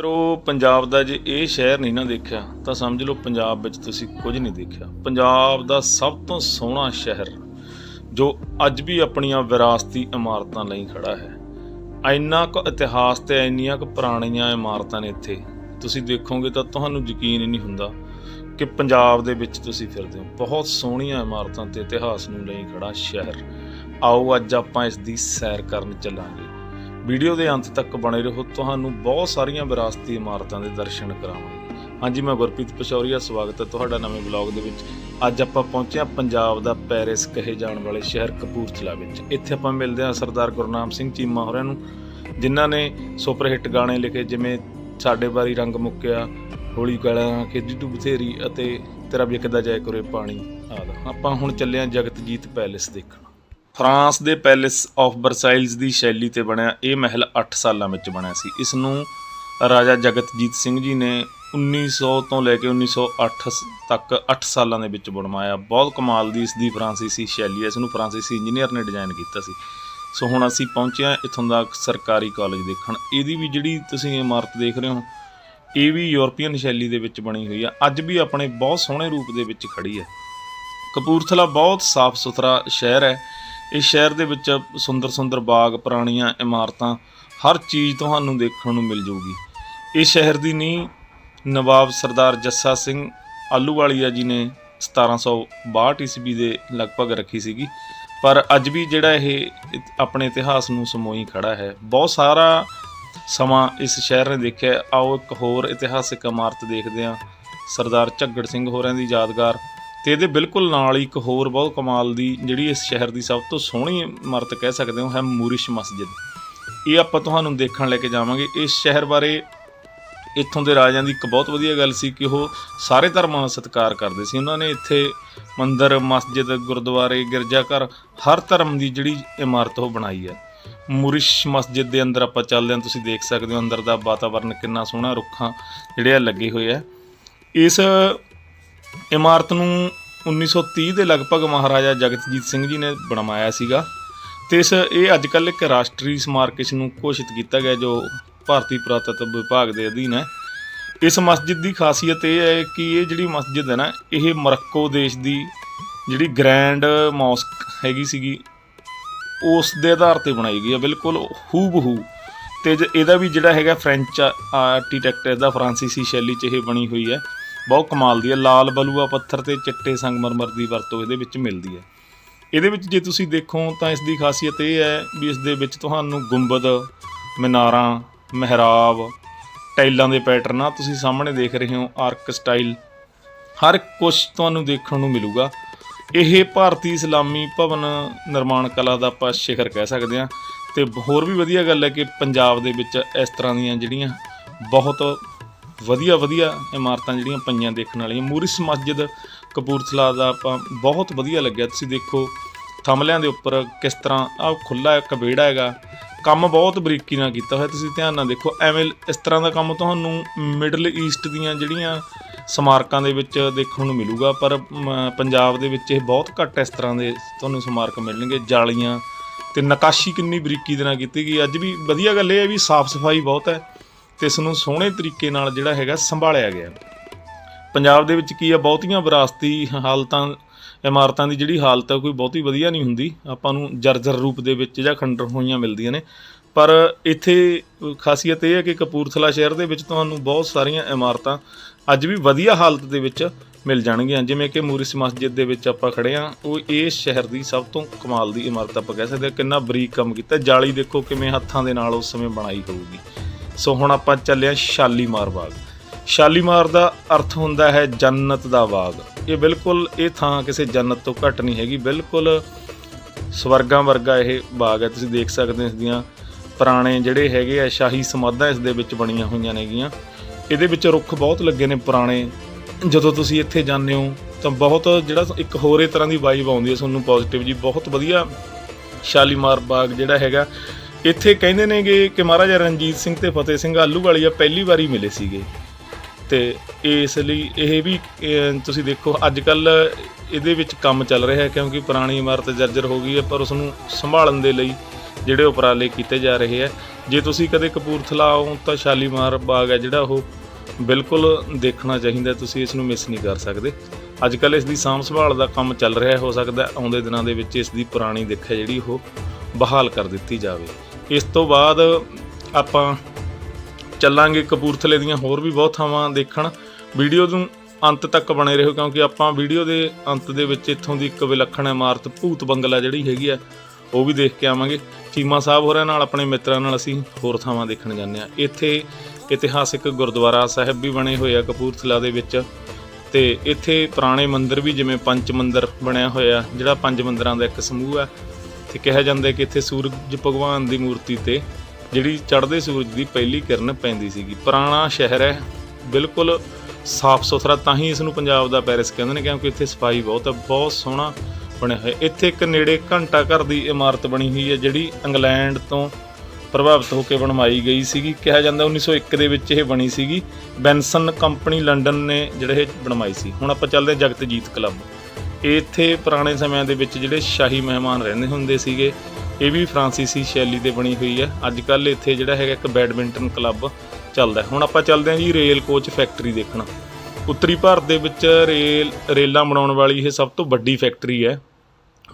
ਮਿੱਤਰੋ, ਪੰਜਾਬ ਦਾ ਜੇ ਇਹ ਸ਼ਹਿਰ ਨਹੀਂ ਨਾ ਦੇਖਿਆ, ਤਾਂ ਸਮਝ ਲਓ ਪੰਜਾਬ ਵਿੱਚ ਤੁਸੀਂ ਕੁਝ ਨਹੀਂ ਦੇਖਿਆ। ਪੰਜਾਬ ਦਾ ਸਭ ਤੋਂ ਸੋਹਣਾ ਸ਼ਹਿਰ, ਜੋ ਅੱਜ ਵੀ ਆਪਣੀਆਂ ਵਿਰਾਸਤੀ ਇਮਾਰਤਾਂ ਲਈ ਖੜਾ ਹੈ। ਇੰਨਾ ਕੁ ਇਤਿਹਾਸ ਤੇ ਇੰਨੀਆਂ ਕੁ ਪੁਰਾਣੀਆਂ ਇਮਾਰਤਾਂ ਨੇ ਇੱਥੇ। ਤੁਸੀਂ ਦੇਖੋਗੇ ਤਾਂ ਤੁਹਾਨੂੰ ਯਕੀਨ ਹੀ ਨਹੀਂ ਹੁੰਦਾ ਕਿ ਪੰਜਾਬ ਦੇ ਵਿੱਚ ਤੁਸੀਂ ਫਿਰਦੇ ਹੋ। ਬਹੁਤ ਸੋਹਣੀਆਂ ਇਮਾਰਤਾਂ ਤੇ ਇਤਿਹਾਸ ਨੂੰ ਲਈ ਖੜਾ ਸ਼ਹਿਰ। ਆਓ, ਅੱਜ ਆਪਾਂ ਇਸ ਦੀ ਸੈਰ ਕਰਨ ਚੱਲਾਂਗੇ। ਵੀਡੀਓ ਦੇ ਅੰਤ ਤੱਕ ਬਣੇ ਰਹੋ, ਤੁਹਾਨੂੰ ਬਹੁਤ ਸਾਰੀਆਂ ਵਿਰਾਸਤੀ ਇਮਾਰਤਾਂ ਦੇ ਦਰਸ਼ਨ ਕਰਾਵਾਂਗੇ। ਹਾਂਜੀ, ਮੈਂ ਗੁਰਪ੍ਰੀਤ ਪਸ਼ੌਰੀਆ ਸਵਾਗਤ ਹੈ ਤੁਹਾਡਾ ਨਵੇਂ ਵਲੌਗ ਦੇ ਵਿੱਚ। ਅੱਜ ਆਪਾਂ ਪਹੁੰਚੇ ਹਾਂ ਪੰਜਾਬ ਦਾ ਪੈਰਿਸ ਕਹੇ ਜਾਣ ਵਾਲੇ ਸ਼ਹਿਰ ਕਪੂਰਥਲਾ ਵਿੱਚ। ਇੱਥੇ ਆਪਾਂ ਮਿਲਦੇ ਹਾਂ ਸਰਦਾਰ ਗੁਰਨਾਮ ਸਿੰਘ ਚੀਮਾ ਹੋਰਾਂ ਨੂੰ, ਜਿਨ੍ਹਾਂ ਨੇ ਸੁਪਰ ਹਿੱਟ ਗਾਣੇ ਲਿਖੇ, ਜਿਵੇਂ ਸਾਡੇ ਵਾਰੀ ਰੰਗ ਮੁੱਕਿਆ, ਹੋਲੀ ਗਲਾਂ, ਖੇਡੀ ਟੂ ਬਥੇਰੀ ਅਤੇ ਤੇਰਾ ਵਿਕਦਾ ਜਾਏ ਕਰੇ ਪਾਣੀ, ਆਦਿ। ਆਪਾਂ ਹੁਣ ਚੱਲੇ ਹਾਂ ਜਗਤਜੀਤ ਪੈਲੇਸ ਦੇਖਣ। ਫਰਾਂਸ ਦੇ ਪੈਲੇਸ ਆਫ ਵਰਸਾਈਲਸ ਦੀ ਸ਼ੈਲੀ ਤੇ ਬਣਿਆ ਇਹ ਮਹਿਲ 8 ਸਾਲਾਂ ਵਿੱਚ ਬਣਿਆ ਸੀ। ਇਸ ਨੂੰ ਰਾਜਾ ਜਗਤਜੀਤ ਸਿੰਘ ਜੀ ਨੇ 1900 ਤੋਂ ਲੈ ਕੇ 1908 ਸ- ਤੱਕ 8 ਸਾਲਾਂ ਦੇ ਵਿੱਚ ਬਣਵਾਇਆ। ਬਹੁਤ ਕਮਾਲ ਦੀ ਇਸ ਦੀ ਫਰਾਂਸੀਸੀ ਸ਼ੈਲੀ ਹੈ। ਇਸ ਨੂੰ ਫਰਾਂਸੀਸੀ ਇੰਜੀਨੀਅਰ ਨੇ ਡਿਜ਼ਾਈਨ ਕੀਤਾ ਸੀ। ਸੋ ਹੁਣ ਅਸੀਂ ਪਹੁੰਚੇ ਹਾਂ ਇੱਥੋਂ ਦਾ ਸਰਕਾਰੀ ਕਾਲਜ ਦੇਖਣ। ਇਹਦੀ ਵੀ ਜਿਹੜੀ ਤੁਸੀਂ ਇਮਾਰਤ ਦੇਖ ਰਹੇ ਹੋ, ਇਹ ਵੀ ਯੂਰਪੀਅਨ ਸ਼ੈਲੀ ਦੇ ਵਿੱਚ ਬਣੀ ਹੋਈ ਆ। ਅੱਜ ਵੀ ਆਪਣੇ ਬਹੁਤ ਸੋਹਣੇ ਰੂਪ ਦੇ ਵਿੱਚ ਖੜੀ ਹੈ। ਕਪੂਰਥਲਾ ਬਹੁਤ ਸਾਫ਼ ਸੁਥਰਾ ਸ਼ਹਿਰ ਹੈ। ਇਸ ਸ਼ਹਿਰ ਦੇ ਵਿੱਚ ਸੁੰਦਰ ਸੁੰਦਰ ਬਾਗ, ਪੁਰਾਣੀਆਂ ਇਮਾਰਤਾਂ, ਹਰ ਚੀਜ਼ ਤੁਹਾਨੂੰ ਦੇਖਣ ਨੂੰ ਮਿਲ ਜੂਗੀ। ਇਸ ਸ਼ਹਿਰ ਦੀ ਨੀਂਹ ਨਵਾਬ ਸਰਦਾਰ ਜੱਸਾ ਸਿੰਘ ਆਲੂਵਾਲੀਆ ਜੀ ਨੇ 1762 ਈਸਵੀ ਦੇ ਲਗਭਗ ਰੱਖੀ ਸੀਗੀ। ਪਰ ਅੱਜ ਵੀ ਜਿਹੜਾ ਇਹ ਆਪਣੇ ਇਤਿਹਾਸ ਨੂੰ ਸਮੋਈ ਖੜਾ ਹੈ। ਬਹੁਤ ਸਾਰਾ ਸਮਾਂ ਇਸ ਸ਼ਹਿਰ ਨੇ ਦੇਖਿਆ। ਆਓ ਇੱਕ ਹੋਰ ਇਤਿਹਾਸਿਕ ਇਮਾਰਤ ਦੇਖਦੇ ਹਾਂ। ਸਰਦਾਰ ਝੱਗੜ ਸਿੰਘ ਹੋਰਾਂ ਦੀ ਯਾਦਗਾਰ। ਤੇ ਇਹਦੇ ਬਿਲਕੁਲ ਨਾਲ ਹੀ ਇੱਕ ਹੋਰ ਬਹੁਤ ਕਮਾਲ ਦੀ ਜਿਹੜੀ ਇਸ ਸ਼ਹਿਰ ਦੀ ਸਭ ਤੋਂ ਸੋਹਣੀ ਇਮਾਰਤ ਕਹਿ ਸਕਦੇ ਹੋ ਹੈ ਮੂਰਿਸ਼ ਮਸਜਿਦ। ਇਹ ਆਪਾਂ ਤੁਹਾਨੂੰ ਦੇਖਣ ਲੈ ਕੇ ਜਾਵਾਂਗੇ। ਇਸ ਸ਼ਹਿਰ ਬਾਰੇ ਇੱਥੋਂ ਦੇ ਰਾਜਿਆਂ ਦੀ ਇੱਕ ਬਹੁਤ ਵਧੀਆ ਗੱਲ ਸੀ ਕਿ ਉਹ ਸਾਰੇ ਧਰਮਾਂ ਦਾ ਸਤਿਕਾਰ ਕਰਦੇ ਸੀ। ਉਹਨਾਂ ਨੇ ਇੱਥੇ ਮੰਦਰ, ਮਸਜਿਦ, ਗੁਰਦੁਆਰੇ, ਗਿਰਜਾਘਰ, ਹਰ ਧਰਮ ਦੀ ਜਿਹੜੀ ਇਮਾਰਤ ਉਹ ਬਣਾਈ ਹੈ। ਮੂਰਿਸ਼ ਮਸਜਿਦ ਦੇ ਅੰਦਰ ਆਪਾਂ ਚੱਲਦੇ ਹਾਂ, ਤੁਸੀਂ ਦੇਖ ਸਕਦੇ ਹੋ ਅੰਦਰ ਦਾ ਵਾਤਾਵਰਨ ਕਿੰਨਾ ਸੋਹਣਾ, ਰੁੱਖਾਂ ਜਿਹੜੇ ਆ ਲੱਗੇ ਹੋਏ ਆ। ਇਸ ਇਮਾਰਤ ਨੂੰ 1930 ਦੇ ਲਗਭਗ ਮਹਾਰਾਜਾ ਜਗਤਜੀਤ ਸਿੰਘ ਜੀ ਨੇ ਬਣਵਾਇਆ ਸੀਗਾ ਤੇ ਇਸ, ਇਹ ਅੱਜ ਕੱਲ੍ਹ ਇੱਕ ਰਾਸ਼ਟਰੀ ਸਮਾਰਕ ਇਸ ਨੂੰ ਘੋਸ਼ਿਤ ਕੀਤਾ ਗਿਆ ਜੋ ਭਾਰਤੀ ਪੁਰਾਤੱਤਵ ਵਿਭਾਗ ਦੇ ਅਧੀਨ ਹੈ। ਇਸ ਮਸਜਿਦ ਦੀ ਖਾਸੀਅਤ ਇਹ ਹੈ ਕਿ ਇਹ ਜਿਹੜੀ ਮਸਜਿਦ ਹੈ ਨਾ, ਇਹ ਮਰੱਕੋ ਦੇਸ਼ ਦੀ ਜਿਹੜੀ ਗ੍ਰੈਂਡ ਮੌਸਕ ਹੈਗੀ ਸੀਗੀ, ਉਸ ਦੇ ਆਧਾਰ ਤੇ ਬਣਾਈ ਗਈ ਹੈ, ਬਿਲਕੁਲ ਹੂਬਹੂ। ਤੇ ਜ- ਇਹਦਾ ਵੀ ਜਿਹੜਾ ਹੈਗਾ ਫ੍ਰੈਂਚ, ਆਰਕੀਟੈਕਟ ਦਾ ਫਰਾਂਸੀਸੀ ਸ਼ੈਲੀ 'ਚ ਇਹ ਬਣੀ ਹੋਈ ਹੈ। ਬਹੁਤ ਕਮਾਲ ਦੀ ਹੈ। ਲਾਲ ਬਲੂਆ ਪੱਥਰ ਤੇ ਚਿੱਟੇ ਸੰਗਮਰਮਰ ਦੀ ਵਰਤੋਂ ਇਹਦੇ ਵਿੱਚ ਮਿਲਦੀ ਹੈ। ਇਹਦੇ ਵਿੱਚ ਜੇ ਤੁਸੀਂ ਦੇਖੋ ਤਾਂ ਇਸ ਦੀ ਖਾਸੀਅਤ ਇਹ ਹੈ ਵੀ ਇਸ ਦੇ ਵਿੱਚ ਤੁਹਾਨੂੰ ਗੁੰਬਦ, ਮਿਨਾਰਾਂ, ਮਹਿਰਾਬ, ਟਾਈਲਾਂ ਦੇ ਪੈਟਰਨ ਆ ਤੁਸੀਂ ਸਾਹਮਣੇ ਦੇਖ ਰਹੇ ਹੋ, ਆਰਕ ਸਟਾਈਲ। ਹਰ ਕੁਝ ਤੁਹਾਨੂੰ ਦੇਖਣ ਨੂੰ ਮਿਲੂਗਾ। ਇਹ ਭਾਰਤੀ ਇਸਲਾਮੀ ਭਵਨ ਨਿਰਮਾਣ ਕਲਾ ਦਾ ਆਪਾਂ ਸਿਖਰ ਕਹਿ ਸਕਦੇ ਹਾਂ। ਤੇ ਹੋਰ ਵੀ ਵਧੀਆ ਗੱਲ ਹੈ ਕਿ ਪੰਜਾਬ ਦੇ ਵਿੱਚ ਇਸ ਤਰ੍ਹਾਂ ਦੀਆਂ ਜਿਹੜੀਆਂ ਬਹੁਤ ਵਧੀਆ ਵਧੀਆ ਇਮਾਰਤਾਂ ਜਿਹੜੀਆਂ ਪਈਆਂ ਦੇਖਣ ਵਾਲੀਆਂ। ਮੂਰਿਸ ਮਸਜਿਦ ਕਪੂਰਥਲਾ ਦਾ ਆਪਾਂ ਬਹੁਤ ਵਧੀਆ ਲੱਗਿਆ। ਤੁਸੀਂ ਦੇਖੋ, ਥੰਮਲਿਆਂ ਦੇ ਉੱਪਰ ਕਿਸ ਤਰ੍ਹਾਂ ਆ ਖੁੱਲਾ ਇੱਕ ਵਿਹੜਾ ਹੈਗਾ। ਕੰਮ ਬਹੁਤ ਬਰੀਕੀ ਨਾਲ ਕੀਤਾ ਹੋਇਆ। ਤੁਸੀਂ ਧਿਆਨ ਨਾਲ ਦੇਖੋ, ਐਵੇਂ ਇਸ ਤਰ੍ਹਾਂ ਦਾ ਕੰਮ ਤੁਹਾਨੂੰ ਮਿਡਲ ਈਸਟ ਦੀਆਂ ਜਿਹੜੀਆਂ ਸਮਾਰਕਾਂ ਦੇ ਵਿੱਚ ਦੇਖਣ ਨੂੰ ਮਿਲੂਗਾ। ਪਰ ਪੰਜਾਬ ਦੇ ਵਿੱਚ ਇਹ ਬਹੁਤ ਘੱਟ ਇਸ ਤਰ੍ਹਾਂ ਦੇ ਤੁਹਾਨੂੰ ਸਮਾਰਕ ਮਿਲਣਗੇ। ਜਾਲੀਆਂ ਤੇ ਨਕਾਸ਼ੀ ਕਿੰਨੀ ਬਰੀਕੀ ਦੇ ਨਾਲ ਕੀਤੀ ਗਈ। ਅੱਜ ਵੀ ਵਧੀਆ ਗੱਲ ਇਹ ਹੈ ਵੀ ਸਾਫ਼ ਸਫ਼ਾਈ ਬਹੁਤ ਹੈ। ਤੇ ਇਸ ਨੂੰ ਸੋਹਣੇ ਤਰੀਕੇ ਨਾਲ ਜਿਹੜਾ ਹੈਗਾ ਸੰਭਾਲਿਆ ਗਿਆ ਪੰਜਾਬ ਦੇ ਵਿੱਚ ਕੀ ਆ, ਬਹੁਤੀਆਂ ਵਿਰਾਸਤੀ ਹਾਲਤਾਂ, ਇਮਾਰਤਾਂ ਦੀ ਜਿਹੜੀ ਹਾਲਤ ਹੈ ਕੋਈ ਬਹੁਤੀ ਵਧੀਆ ਨਹੀਂ ਹੁੰਦੀ। ਆਪਾਂ ਨੂੰ ਜਰਜਰ ਰੂਪ ਦੇ ਵਿੱਚ ਜਾਂ ਖੰਡਰ ਹੋਈਆਂ ਮਿਲਦੀਆਂ ਨੇ। ਪਰ ਇੱਥੇ ਖਾਸੀਅਤ ਇਹ ਹੈ ਕਿ ਕਪੂਰਥਲਾ ਸ਼ਹਿਰ ਦੇ ਵਿੱਚ ਤੁਹਾਨੂੰ ਬਹੁਤ ਸਾਰੀਆਂ ਇਮਾਰਤਾਂ ਅੱਜ ਵੀ ਵਧੀਆ ਹਾਲਤ ਦੇ ਵਿੱਚ ਮਿਲ ਜਾਣਗੀਆਂ। ਜਿਵੇਂ ਕਿ ਮੂਰਿਸ ਮਸਜਿਦ ਦੇ ਵਿੱਚ ਆਪਾਂ ਖੜੇ ਆ ਉਹ ਇਸ ਸ਼ਹਿਰ ਦੀ ਸਭ ਤੋਂ ਕਮਾਲ ਦੀ ਇਮਾਰਤ ਆਪਾਂ ਕਹਿ ਸਕਦੇ ਹਾਂ। ਕਿੰਨਾ ਬਰੀਕ ਕੰਮ ਕੀਤਾ। ਜਾਲੀ ਦੇਖੋ ਕਿਵੇਂ ਹੱਥਾਂ ਦੇ ਨਾਲ ਉਸ ਸਮੇਂ ਬਣਾਈ ਹੋਊਗੀ। ਸੋ ਹੁਣ ਆਪਾਂ ਚੱਲੇ ਹਾਂ ਸ਼ਾਲੀਮਾਰ ਬਾਗ। ਸ਼ਾਲੀਮਾਰ ਦਾ ਅਰਥ ਹੁੰਦਾ ਹੈ ਜੰਨਤ ਦਾ ਬਾਗ। ਇਹ ਬਿਲਕੁਲ ਇਹ ਥਾਂ ਕਿਸੇ ਜੰਨਤ ਤੋਂ ਘੱਟ ਨਹੀਂ ਹੈਗੀ, ਬਿਲਕੁਲ ਸਵਰਗਾਂ ਵਰਗਾ ਇਹ ਬਾਗ ਹੈ। ਤੁਸੀਂ ਦੇਖ ਸਕਦੇ ਹੋ ਇਸ ਦੀਆਂ ਪੁਰਾਣੇ ਜਿਹੜੇ ਹੈਗੇ ਆ ਸ਼ਾਹੀ ਸਮਾਧਾਂ ਇਸ ਦੇ ਵਿੱਚ ਬਣੀਆਂ ਹੋਈਆਂ ਨੇਗੀਆਂ। ਇਹਦੇ ਵਿੱਚ ਰੁੱਖ ਬਹੁਤ ਲੱਗੇ ਨੇ ਪੁਰਾਣੇ। ਜਦੋਂ ਤੁਸੀਂ ਇੱਥੇ ਜਾਂਦੇ ਹੋ ਤਾਂ ਬਹੁਤ ਜਿਹੜਾ ਇੱਕ ਹੋਰੇ ਤਰ੍ਹਾਂ ਦੀ ਵਾਈਬ ਆਉਂਦੀ ਹੈ। ਤੁਹਾਨੂੰ ਪੋਜ਼ਿਟਿਵ ਜੀ, ਬਹੁਤ ਵਧੀਆ ਸ਼ਾਲੀਮਾਰ ਬਾਗ ਜਿਹੜਾ ਹੈਗਾ। ਇੱਥੇ ਕਹਿੰਦੇ ਨੇਗੇ ਕਿ ਮਹਾਰਾਜਾ ਰਣਜੀਤ ਸਿੰਘ ਤੇ ਫਤਿਹ ਸਿੰਘ ਆਲੂਵਾਲੀਆ ਪਹਿਲੀ ਵਾਰੀ ਮਿਲੇ ਸੀਗੇ। ਤੇ ਇਸ ਲਈ ਇਹ ਵੀ ਤੁਸੀਂ ਦੇਖੋ ਅੱਜ ਕੱਲ ਇਹਦੇ ਵਿੱਚ ਕੰਮ ਚੱਲ ਰਿਹਾ ਹੈ ਕਿਉਂਕਿ ਪੁਰਾਣੀ ਇਮਾਰਤ ਜਰਜਰ ਹੋ ਗਈ ਹੈ, ਪਰ ਉਸ ਨੂੰ ਸੰਭਾਲਣ ਦੇ ਲਈ ਜਿਹੜੇ ਉਪਰਾਲੇ ਕੀਤੇ ਜਾ ਰਹੇ ਹੈ। ਜੇ ਤੁਸੀਂ ਕਦੇ ਕਪੂਰਥਲਾ ਆਓ ਤਾਂ ਸ਼ਾਲੀਮਾਰ ਬਾਗ ਹੈ ਜਿਹੜਾ ਉਹ ਬਿਲਕੁਲ ਦੇਖਣਾ ਚਾਹੀਦਾ, ਤੁਸੀਂ ਇਸ ਨੂੰ ਮਿਸ ਨਹੀਂ ਕਰ ਸਕਦੇ। ਅੱਜ ਕੱਲ ਇਸ ਦੀ ਸਾਂਭ ਸੰਭਾਲ ਦਾ ਕੰਮ ਚੱਲ ਰਿਹਾ ਹੋ ਸਕਦਾ ਆਉਂਦੇ ਦਿਨਾਂ ਦੇ ਵਿੱਚ ਇਸ ਦੀ ਪੁਰਾਣੀ ਦਿੱਖ ਹੈ ਜਿਹੜੀ ਉਹ ਬਹਾਲ ਕਰ ਦਿੱਤੀ ਜਾਵੇ। ਇਸ ਤੋਂ ਬਾਅਦ ਆਪਾਂ ਚੱਲਾਂਗੇ ਕਪੂਰਥਲੇ ਦੀਆਂ ਹੋਰ ਵੀ ਬਹੁਤ ਥਾਵਾਂ ਦੇਖਣ। ਵੀਡੀਓ ਨੂੰ ਅੰਤ ਤੱਕ ਬਣੇ ਰਹੋ ਕਿਉਂਕਿ ਆਪਾਂ ਵੀਡੀਓ ਦੇ ਅੰਤ ਦੇ ਵਿੱਚ ਇੱਥੋਂ ਦੀ ਇੱਕ ਵਿਲੱਖਣ ਇਮਾਰਤ ਭੂਤ ਬੰਗਲਾ ਜਿਹੜੀ ਹੈਗੀ ਆ, ਉਹ ਵੀ ਦੇਖ ਕੇ ਆਵਾਂਗੇ। ਚੀਮਾ ਸਾਹਿਬ ਹੋਰਾਂ ਨਾਲ, ਆਪਣੇ ਮਿੱਤਰਾਂ ਨਾਲ ਅਸੀਂ ਹੋਰ ਥਾਵਾਂ ਦੇਖਣ ਜਾਂਦੇ ਆ ਇੱਥੇ ਇਤਿਹਾਸਿਕ ਗੁਰਦੁਆਰਾ ਸਾਹਿਬ ਵੀ ਬਣੇ ਹੋਏ ਆ ਕਪੂਰਥਲਾ ਦੇ ਵਿੱਚ ਤੇ ਇੱਥੇ ਪੁਰਾਣੇ ਮੰਦਿਰ ਵੀ ਜਿਵੇਂ ਪੰਜ ਮੰਦਿਰ ਬਣਿਆ ਹੋਇਆ, ਜਿਹੜਾ ਪੰਜ ਮੰਦਿਰਾਂ ਦਾ ਇੱਕ ਸਮੂਹ ਹੈ ਤੇ ਕਿਹਾ ਜਾਂਦਾ ਕਿ ਇੱਥੇ ਸੂਰਜ ਭਗਵਾਨ ਦੀ ਮੂਰਤੀ ਤੇ ਜਿਹੜੀ ਚੜ੍ਹਦੇ ਸੂਰਜ ਦੀ ਪਹਿਲੀ ਕਿਰਨ ਪੈਂਦੀ ਸੀਗੀ। ਪੁਰਾਣਾ ਸ਼ਹਿਰ ਹੈ, ਬਿਲਕੁਲ ਸਾਫ਼ ਸੁਥਰਾ, ਤਾਂ ਹੀ ਇਸ ਨੂੰ ਪੰਜਾਬ ਦਾ ਪੈਰਿਸ ਕਹਿੰਦੇ ਨੇ, ਕਿਉਂਕਿ ਇੱਥੇ ਸਫ਼ਾਈ ਬਹੁਤ ਹੈ, ਬਹੁਤ ਸੋਹਣਾ ਬਣਿਆ ਹੋਇਆ। ਇੱਥੇ ਇੱਕ ਨੇੜੇ ਘੰਟਾ ਘਰ ਦੀ ਇਮਾਰਤ ਬਣੀ ਹੋਈ ਹੈ, ਜਿਹੜੀ ਇੰਗਲੈਂਡ ਤੋਂ ਪ੍ਰਭਾਵਿਤ ਹੋ ਕੇ ਬਣਵਾਈ ਗਈ ਸੀਗੀ। ਕਿਹਾ ਜਾਂਦਾ 1901 ਦੇ ਵਿੱਚ ਇਹ ਬਣੀ ਸੀਗੀ। ਬੈਂਸਨ ਕੰਪਨੀ ਲੰਡਨ ਨੇ ਜਿਹੜੇ ਇਹ ਬਣਵਾਈ ਸੀ। ਹੁਣ ਆਪਾਂ ਚੱਲਦੇ ਹਾਂ ਜਗਤਜੀਤ ਕਲੱਬ ਇੱਥੇ ਪੁਰਾਣੇ ਸਮਿਆਂ ਦੇ ਵਿੱਚ ਜਿਹੜੇ ਸ਼ਾਹੀ ਮਹਿਮਾਨ ਰਹਿੰਦੇ ਹੁੰਦੇ ਸੀਗੇ, ਇਹ ਵੀ ਫ੍ਰਾਂਸੀਸੀ ਸ਼ੈਲੀ ਤੇ ਬਣੀ ਹੋਈ ਹੈ। ਅੱਜ ਕੱਲ ਇੱਥੇ ਜਿਹੜਾ ਹੈਗਾ ਇੱਕ ਬੈਡਮਿੰਟਨ ਕਲੱਬ ਚੱਲਦਾ ਹੁਣ ਆਪਾਂ ਚੱਲਦੇ ਹਾਂ ਜੀ ਰੇਲ ਕੋਚ ਫੈਕਟਰੀ ਦੇਖਣ। ਉੱਤਰੀ ਭਾਰਤ ਦੇ ਵਿੱਚ ਰੇਲ, ਰੇਲਾਂ ਬਣਾਉਣ ਵਾਲੀ ਇਹ ਸਭ ਤੋਂ ਵੱਡੀ ਫੈਕਟਰੀ ਹੈ।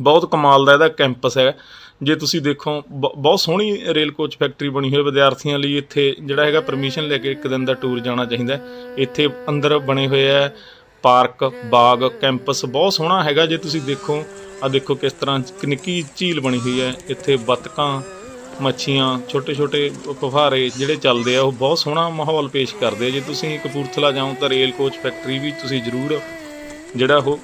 ਬਹੁਤ ਕਮਾਲ ਦਾ ਇਹਦਾ ਕੈਂਪਸ ਹੈ। ਜੇ ਤੁਸੀਂ ਦੇਖੋ, ਬ- ਬਹੁਤ ਸੋਹਣੀ ਰੇਲ ਕੋਚ ਫੈਕਟਰੀ ਬਣੀ ਹੋਈ ਹੈ। ਵਿਦਿਆਰਥੀਆਂ ਲਈ ਇੱਥੇ ਜਿਹੜਾ ਹੈਗਾ ਪਰਮਿਸ਼ਨ ਲੈ ਕੇ ਇੱਕ ਦਿਨ ਦਾ ਟੂਰ ਜਾਣਾ ਚਾਹੀਦਾ ਇੱਥੇ ਅੰਦਰ ਬਣੇ ਹੋਏ ਹੈ। ਪਾਰਕ, ਬਾਗ, ਕੈਂਪਸ ਬਹੁਤ ਸੋਹਣਾ ਹੈਗਾ ਜੇ ਤੁਸੀਂ ਦੇਖੋ। ਆ ਦੇਖੋ ਕਿਸ ਤਰ੍ਹਾਂ ਨਿੱਕੀ ਝੀਲ ਬਣੀ ਹੋਈ ਹੈ। ਇੱਥੇ ਬਤਕਾਂ, ਮੱਛੀਆਂ ਛੋਟੇ ਛੋਟੇ ਫੁਹਾਰੇ ਜਿਹੜੇ ਚੱਲਦੇ ਆ, ਉਹ ਬਹੁਤ ਸੋਹਣਾ ਮਾਹੌਲ ਪੇਸ਼ ਕਰਦੇ ਆ। ਜੇ ਤੁਸੀਂ ਕਪੂਰਥਲਾ ਜਾਓ ਤਾਂ ਰੇਲ ਕੋਚ ਫੈਕਟਰੀ ਵੀ ਤੁਸੀਂ ਜ਼ਰੂਰ ਜਿਹੜਾ ਉਹ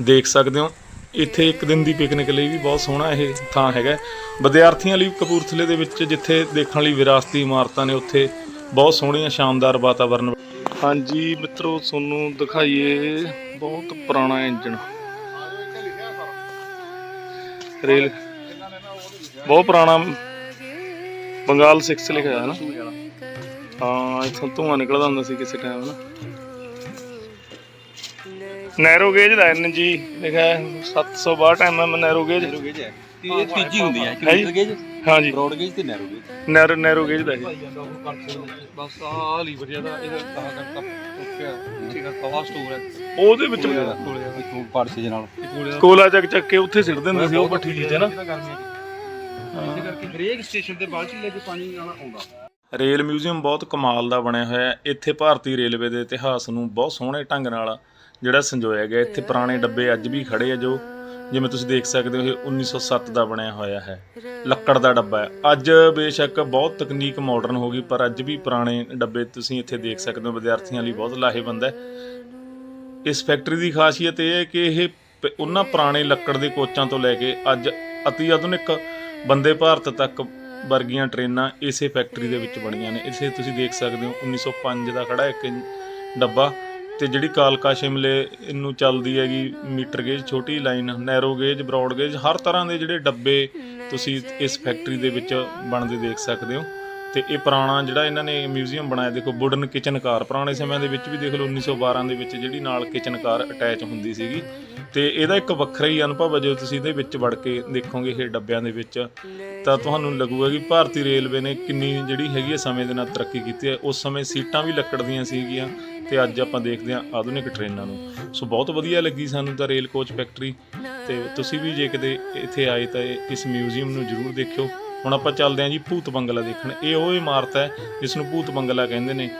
ਦੇਖ ਸਕਦੇ ਹੋ। ਇੱਥੇ ਇੱਕ ਦਿਨ ਦੀ ਪਿਕਨਿਕ ਲਈ ਵੀ ਬਹੁਤ ਸੋਹਣਾ ਇਹ ਥਾਂ ਹੈਗਾ। ਵਿਦਿਆਰਥੀਆਂ ਲਈ ਕਪੂਰਥਲੇ ਦੇ ਵਿੱਚ ਜਿੱਥੇ ਦੇਖਣ ਲਈ ਵਿਰਾਸਤੀ ਇਮਾਰਤਾਂ ਨੇ, ਉੱਥੇ ਬਹੁਤ ਸੋਹਣੀਆਂ, ਸ਼ਾਨਦਾਰ ਵਾਤਾਵਰਨ ਹਾਂਜੀ ਮਿੱਤਰੋ ਤੁਹਾਨੂੰ ਦਿਖਾਈਏ ਬਹੁਤ ਪੁਰਾਣਾ ਇੰਜਣ ਰੇਲ ਬਹੁਤ ਪੁਰਾਣਾ ਬੰਗਾਲ 6 ਲਿਖਿਆ ਹੈ ਨਾ ਹਾਂ ਇੱਥੋਂ ਧੂਆਂ ਨਿਕਲਦਾ ਹੁੰਦਾ ਸੀ ਕਿਸੇ ਟਾਈਮ ਨਾ ਨੈਰੋ ਗੇਜ ਦਾ ਐਨ ਜੀ ਲਿਖਿਆ ਹੈ। 762 ਐਮਐਮ ਨੈਰੋ ਗੇਜ। ਗੇਜ ਹੈ। ਤੇ ਇਹ ਤੀਜੀ ਹੁੰਦੀ ਹੈ? ਕਿਲੋਮੀਟਰ ਗੇਜ ਹਾਂਜੀ। ਬ੍ਰੌਡ ਗੇਜ ਤੇ narrow gauge narrow narrow gauge ਦਾ ਇਹ ਬਸ ਆ ਲੀਵਰ ਜ਼ਿਆਦਾ ਇਹਦਾ ਕਹਾ ਕਰਤਾ ਓਕੇ ਠੀਕ ਹੈ ਕਵਾ ਸਟੋਰ ਹੈ। ਉਹਦੇ ਵਿੱਚ ਕੋਲੇ ਆ ਇਥੋਂ ਪਾਰਸੇ ਦੇ ਨਾਲ। ਕੋਲੇ ਕੋਲਾ ਚੱਕ ਚੱਕ ਕੇ ਉੱਥੇ ਸਿੱਟ ਦਿੰਦੇ ਸੀ ਉਹ ਪੱਠੀ ਜੀ ਤੇ ਨਾ। ਇਸੇ ਕਰਕੇ। ਹਰੇਕ ਸਟੇਸ਼ਨ ਤੇ ਬਾਲਟੀ ਲੈ ਕੇ ਪਾਣੀ ਆਉਣਾ ਆਉਂਦਾ। ਰੇਲ ਮਿਊਜ਼ੀਅਮ ਬਹੁਤ ਕਮਾਲ ਦਾ ਬਣਿਆ ਹੋਇਆ ਹੈ। ਇੱਥੇ ਭਾਰਤੀ ਰੇਲਵੇ ਦੇ ਇਤਿਹਾਸ ਨੂੰ ਬਹੁਤ ਸੋਹਣੇ ਢੰਗ ਨਾਲ ਜਿਹੜਾ ਸੰਜੋਇਆ ਗਿਆ। ਇੱਥੇ ਪੁਰਾਣੇ ਡੱਬੇ ਅੱਜ ਵੀ ਖੜੇ ਆ ਜੋ ਜਿਵੇਂ ਤੁਸੀਂ ਦੇਖ ਸਕਦੇ ਹੋ, ਇਹ 1907 ਦਾ ਬਣਿਆ ਹੋਇਆ ਹੈ। ਲੱਕੜ ਦਾ ਡੱਬਾ ਹੈ। ਅੱਜ ਬੇਸ਼ੱਕ ਬਹੁਤ ਤਕਨੀਕ ਮਾਡਰਨ ਹੋ ਗਈ, ਪਰ ਅੱਜ ਵੀ ਪੁਰਾਣੇ ਡੱਬੇ ਤੁਸੀਂ ਇੱਥੇ ਦੇਖ ਸਕਦੇ ਹੋ, ਵਿਦਿਆਰਥੀਆਂ ਲਈ ਬਹੁਤ ਲਾਹੇਵੰਦ ਹੈ। ਇਸ ਫੈਕਟਰੀ ਦੀ ਖਾਸੀਅਤ ਇਹ ਹੈ ਕਿ ਇਹ ਪ- ਉਹਨਾਂ ਪੁਰਾਣੇ ਲੱਕੜ ਦੇ ਕੋਚਾਂ ਤੋਂ ਲੈ ਕੇ ਅੱਜ ਅਤੀ ਆਧੁਨਿਕ ਬੰਦੇ ਭਾਰਤ ਤੱਕ ਵਰਗੀਆਂ ਟ੍ਰੇਨਾਂ ਇਸੇ ਫੈਕਟਰੀ ਦੇ ਵਿੱਚ ਬਣੀਆਂ ਨੇ। ਇਸੇ ਤੁਸੀਂ ਦੇਖ ਸਕਦੇ ਹੋ 1905 ਦਾ ਖੜਾ ਇੱਕ ਡੱਬਾ। ਤੇ ਜਿਹੜੀ ਕਾਲਕਾ ਸ਼ਿਮਲੇ ਨੂੰ ਚੱਲਦੀ ਹੈਗੀ, ਮੀਟਰ ਗੇਜ, ਛੋਟੀ line, narrow gauge, broad gauge, ਹਰ ਤਰ੍ਹਾਂ ਦੇ ਜਿਹੜੇ ਡੱਬੇ ਤੁਸੀਂ ਇਸ ਫੈਕਟਰੀ ਦੇ ਵਿੱਚ ਬਣਦੇ ਦੇਖ ਸਕਦੇ ਹੋ। ਤੇ ਇਹ ਪੁਰਾਣਾ ਜਿਹੜਾ ਇਹਨਾਂ ਨੇ ਮਿਊਜ਼ੀਅਮ ਬਣਾਇਆ, ਦੇਖੋ ਵੁਡਨ ਕਿਚਨ ਕਾਰ, ਪੁਰਾਣੇ ਸਮਿਆਂ ਦੇ ਵਿੱਚ ਵੀ ਦੇਖ ਲਓ 1912 ਦੇ ਵਿੱਚ ਜਿਹੜੀ ਨਾਲ ਕਿਚਨ ਕਾਰ ਅਟੈਚ ਹੁੰਦੀ ਸੀਗੀ। ਤੇ ਇਹਦਾ ਇੱਕ ਵੱਖਰਾ ਹੀ ਅਨੁਭਵ ਹੈ, ਜਦੋਂ ਤੁਸੀਂ ਇਹਦੇ ਵਿੱਚ ਵੜ ਕੇ ਦੇਖੋਗੇ ਇਹ ਡੱਬਿਆਂ ਦੇ ਵਿੱਚ, ਤਾਂ ਤੁਹਾਨੂੰ ਲੱਗੂਗਾ ਕਿ ਭਾਰਤੀ ਰੇਲਵੇ ਨੇ ਕਿੰਨੀ ਜਿਹੜੀ ਹੈਗੀ ਹੈ ਸਮੇਂ ਦੇ ਨਾਲ ਤਰੱਕੀ ਕੀਤੀ ਹੈ। ਉਸ ਸਮੇਂ ਸੀਟਾਂ ਵੀ ਲੱਕੜ ਦੀਆਂ ਸੀਗੀਆਂ ਤੇ ਅੱਜ ਆਪਾਂ ਦੇਖਦੇ ਹਾਂ ਆਧੁਨਿਕ ਟ੍ਰੇਨਾਂ ਨੂੰ। ਸੋ ਬਹੁਤ ਵਧੀਆ ਲੱਗੀ ਸਾਨੂੰ ਤਾਂ ਰੇਲ ਕੋਚ ਫੈਕਟਰੀ। ਤੇ ਤੁਸੀਂ ਵੀ ਜੇ ਕਿਤੇ ਇੱਥੇ ਆਏ ਤਾਂ ਇਸ ਮਿਊਜ਼ੀਅਮ ਨੂੰ ਜ਼ਰੂਰ ਦੇਖਿਓ। ਹੁਣ ਆਪਾਂ ਚੱਲਦੇ ਹਾਂ ਜੀ ਭੂਤ ਬੰਗਲਾ ਦੇਖਣ। ਇਹ ਉਹ ਇਮਾਰਤ ਹੈ ਜਿਸ ਨੂੰ ਭੂਤ ਬੰਗਲਾ ਕਹਿੰਦੇ ਨੇ।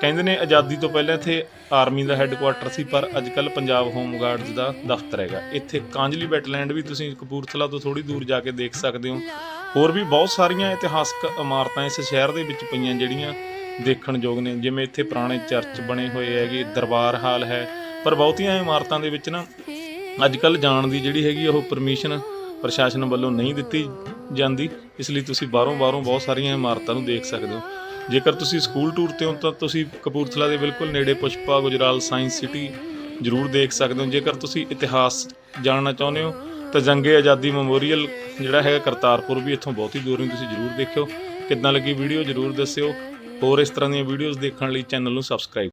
ਕਹਿੰਦੇ ਨੇ ਆਜ਼ਾਦੀ ਤੋਂ ਪਹਿਲਾਂ ਇੱਥੇ ਆਰਮੀ ਦਾ ਹੈੱਡਕੁਆਟਰ ਸੀ, ਪਰ ਅੱਜ ਕੱਲ ਪੰਜਾਬ ਹੋਮ ਗਾਰਡਸ ਦਾ ਦਫ਼ਤਰ ਹੈਗਾ। ਇੱਥੇ ਕਾਂਜਲੀ ਵੈਟਲੈਂਡ ਵੀ ਤੁਸੀਂ ਕਪੂਰਥਲਾ ਤੋਂ ਥੋੜੀ ਦੂਰ ਜਾ ਕੇ ਦੇਖ ਸਕਦੇ ਹੋ। ਹੋਰ ਵੀ ਬਹੁਤ ਸਾਰੀਆਂ ਇਤਿਹਾਸਕ ਇਮਾਰਤਾਂ ਇਸ ਸ਼ਹਿਰ ਦੇ ਵਿੱਚ ਪਈਆਂ ਜਿਹੜੀਆਂ ਦੇਖਣ ਯੋਗ ਨੇ। ਜਿਵੇਂ ਇੱਥੇ ਪੁਰਾਣੇ ਚਰਚ ਬਣੇ ਹੋਏ ਹੈਗੇ, ਦਰਬਾਰ ਹਾਲ ਹੈ। ਪਰ ਬਹੁਤੀਆਂ ਇਮਾਰਤਾਂ ਦੇ ਵਿੱਚ ਨਾ ਅੱਜ ਕੱਲ ਜਾਣ ਦੀ ਜਿਹੜੀ ਹੈਗੀ ਉਹ ਪਰਮਿਸ਼ਨ ਪ੍ਰਸ਼ਾਸਨ ਵੱਲੋਂ ਨਹੀਂ ਦਿੱਤੀ ਜਾਂਦੀ। ਇਸ ਲਈ ਤੁਸੀਂ ਬਾਹਰੋਂ ਬਾਹਰੋਂ ਬਹੁਤ ਸਾਰੀਆਂ ਇਮਾਰਤਾਂ ਨੂੰ ਦੇਖ ਸਕਦੇ ਹੋ। ਜੇਕਰ ਤੁਸੀਂ ਸਕੂਲ ਟੂਰ ਤੇ ਹੋ, ਤਾਂ ਤੁਸੀਂ ਕਪੂਰਥਲਾ ਦੇ ਬਿਲਕੁਲ ਨੇੜੇ ਪੁਸ਼ਪਾ, ਗੁਜਰਾਲ, ਸਾਇੰਸ ਸਿਟੀ ਜ਼ਰੂਰ ਦੇਖ ਸਕਦੇ ਹੋ। ਜੇਕਰ ਤੁਸੀਂ ਇਤਿਹਾਸ ਜਾਣਨਾ ਚਾਹੁੰਦੇ ਹੋ, ਤਾਂ ਜੰਗੇ ਆਜ਼ਾਦੀ ਮੈਮੋਰੀਅਲ ਜਿਹੜਾ ਹੈਗਾ ਕਰਤਾਰਪੁਰ ਵੀ ਇੱਥੋਂ ਬਹੁਤ ਹੀ ਦੂਰ ਨਹੀਂ ਤੁਸੀਂ ਜ਼ਰੂਰ ਦੇਖਿਓ। ਕਿੱਦਾਂ ਲੱਗੀ ਵੀਡੀਓ ਜ਼ਰੂਰ ਦੱਸਿਓ। ਹੋਰ ਇਸ ਤਰ੍ਹਾਂ ਦੀਆਂ ਵੀਡੀਓਜ਼ ਦੇਖਣ ਲਈ ਚੈਨਲ ਨੂੰ ਸਬਸਕ੍ਰਾਈਬ